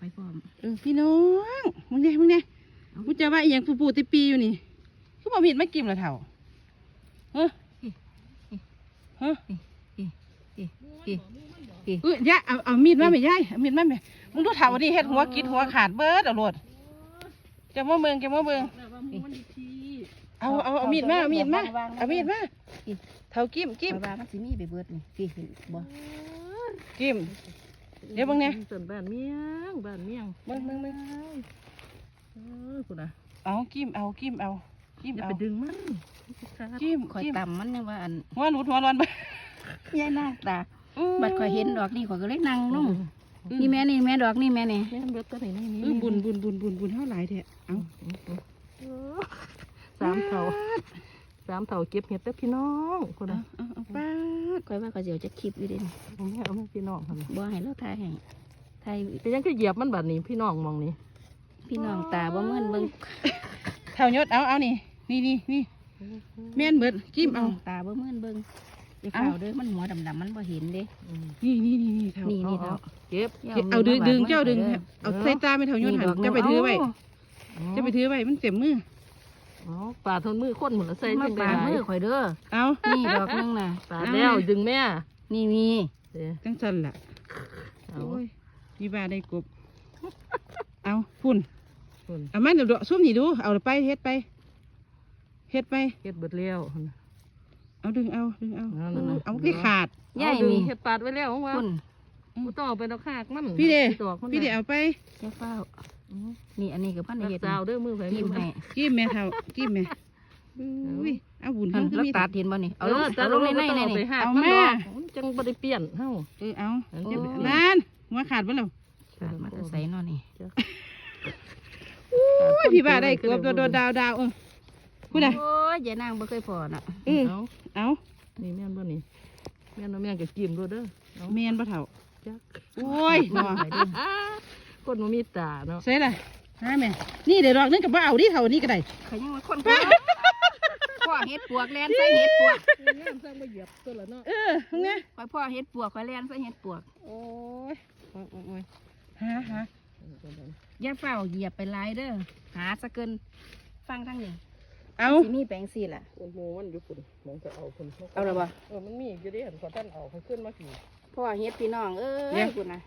ไปพร้อมเออพี่น้องมึงเนี่ยมึงเนี่ยมึงจะว่าอหย่างปูปูติปีอยู่นี่คือบ่มีดไม่กิมละเถ่าเฮ้เฮ้อีอีอีอีเอ้ยยายเอาเอามีดมาไหมยายเอามีดมาไหมมึงดูเถ่านี่เฮ็ดหัวกิดหัวขาดเบิดเอาโลดจะมาเมืองจะมาเมืองเอาเอาเอามีดมาเอามีดมาเอามีดมาเท่ากิ้มกิ้มไปว่ามันสิมีไปเบิดนี่พี่เห็นบ่กิ้ม เดี๋ยวเบิ่งเนี่ยส่วนบ้านเมียงบ้านเมียงเบิ่งเบิ่งเบิ่งเออคุณอะเอากิ้มเอากิ้มเอากิ้มอย่าเอาไปดึงมันกิ้มข่อยกิ้มต่ำมันยังว่าอันหัวหลุดหัวร้อนไปยายนางตาบัดข่อยเห็นดอกนี่ข่อยก็เลยนั่งลงนี่แม่นี่แม่ดอกนี่แม่นี่แม่นเบิดตัวไหนนี่เออบุญบุญบุญบุญบุญเท่าไหร่แท้เอาสามเท่า สามเท่าเก็บเห็ดแต่พี่น้องคุณเอาอะเอาเอาป้าดข่อยว่าข่อยสิเดี๋ยวจะคลิปอยู่เด่นเอาแม่เอาแม่พี่น้องค่ะบ่ให้เราถ่ายให้ถ่ายแต่ยังก็เหยียบมันแบบนี้พี่น้องมองนี่พี่น้องตาบ่เมื่นเบิ่งเท่ายศเอาเอานี่นี่นี่นี่แม่นเบิดกิ้มเอาพี่น้งตาบ่เมื่นเบิ่งอย่าเอาเฝ้าเด้อมันหัวดำๆมันบ่เห็นเด้อืมนี่นี่นี่นี่เท่านี่เอานี่เอาเนาะเก็บเอาดึงดึงเจ้าดึงเด้อเอาใส่ตาไม่เท่ายศหันดอกหนึ่จะงไปถือไว้เาจะไปถือไว้มันเจ็บมือ อ๋อปาดทนมือคนหมดแล้วใส่มาจังปาดได้มือข่อยเด้อ เอานี่ดอกหนึงน่ะปาดแล้วดึงแม่นี่มีเดี๋ยวจังสันล่ะเอา โอ้ยพี่บ้าได้กบ เอาพุ่นคุณเอามันเดี๋ยวซุ่มนี่ดู เอาไปเฮ็ดไปเฮ็ดไป เฮ็ดเบิดแล้วเอาดึงเอาดึงเอา เอานั่นน่ะเอาที่ขาดยายเอาดึงมีเฮ็ดปาดไว้แล้วว่าคุณกูต้องเอาไปดอกคากมันพี่เดดอกมันพี่เดเอาไปอย่าเฝ้าอืม นี่อันนี้ก็พันรัเฮ็กดษาเอาเด้อมือไผยิ้มมือให้กิ้มแม่เท่ากิ้มแม่อุ้ยเอาบุญหัเฮานคือแล้วมีตัดเห็นบ่นี่เอาลงแต่เอาลเรางไม่ในได้ในเอาไปนี่หักเอามันแม่ดอกมันจังบ่ได้เปลี่ยนเฮาเออเอาอันโอ้นี้นานหัวขาดไปแล้วขาดมาแต่ใส่เนาะนี่โอ้ยพี่บ้าได้กบโดนโดนดาวดาวเออพูดอะโอ้ยยายนางบ่เคยพอน่ะอืมเอาเอานี่แม่นบ่นี่แม่นบ่แม่นก็กิมโลดเด้อเอาเมียนปะเถ่าจักโอ้ย บ่บ่ไปดิคนบ่มีตาเนาะใช่เลยฮะแม่นี่เดี๋ยวดอกนึงกับว่าเอาดิเท่านี้ก็ได้เขายังว่าคนพ่อพ่อเฮ็ดปวกแลนใส่เฮ็ดปวกงามสร้างบ่เหยียบตัวละเนาะเออตรงนี้ข่อยพ่อเฮ็ดปวกข่อยแลนใส่เฮ็ดปวกโอ้ยโอ้ยโอ้ยโอ้ยฮะฮะอย่าเฝ้าเหยียบไปหลายเด้อหาซะเกินฟังทางนี้เอาสิมีแปลงซี่ล่ะโอ้โหมันอยู่ฝุ่นมองจะเอาฝุ่นเอาละบ่เออมันมีอยู่เดิเห็นขอท่านเอาเขาขึ้นมากี่พ่อเฮ็ดพี่น้องเอ้เดี๋ยยวคุณน่ะ